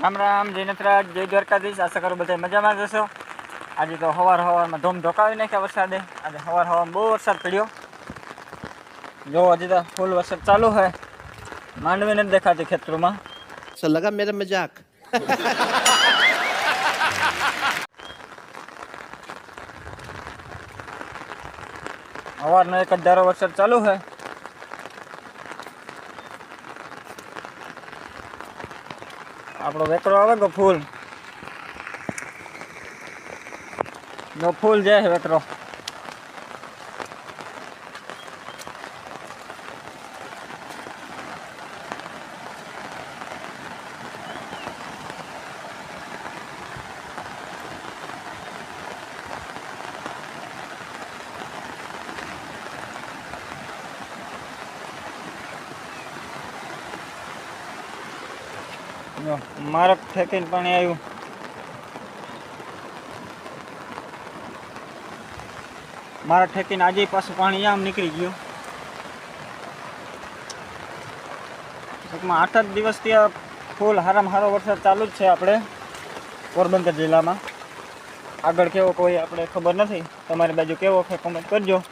राम राम जिनतराज जय द्वारकाधीश आशा करो बताए मज़ा में जसो आज तो हवार हवा में धूम धोका नाख्या वरसादे आज हवार हवा बहुत वरसाद पड़ो जो आज तो फूल वरसाद चालू है मांडवी नहीं दिखाती खेतर में सो लगा मेरा मज़ाक हवा एक हज़ारों वरसाद चालू है આપણો વેકરો આવે કે ફૂલ. નો ફૂલ જાય વેકરો. જો મારક ઠેકીને પાણી આવ્યું. મારા ઠેકીને આજે પાછું પાણી આમ નીકળી ગયું. ટૂંકમાં આઠ જ દિવસથી આ ફૂલ હારામાં હારો વરસાદ ચાલુ જ છે આપણે, પોરબંદર જિલ્લામાં. આગળ કેવો કોઈ આપણે ખબર નથી. તમારી બાજુ કેવો છે? કોમેન્ટ કરજો.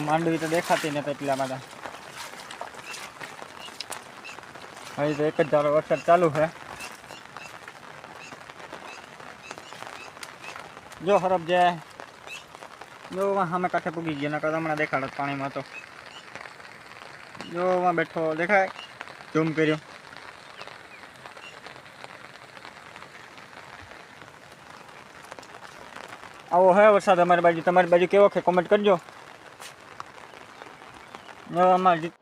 માંડવી તો દેખાતી નથી એટલા માટે હજી તો એક જ ધારો વરસાદ ચાલુ છે જો હરફ જાય જો વાં સામે કાંઠે પૂગી ગયા નકર હમણાં દેખાડત પાણીમાં તો જો વાં બેઠો દેખાય ઝૂમ કર્યો આવો હે વરસાદ અમારી બાજુ તમારી બાજુ કેવો છે કોમેન્ટ કરજો Normal git.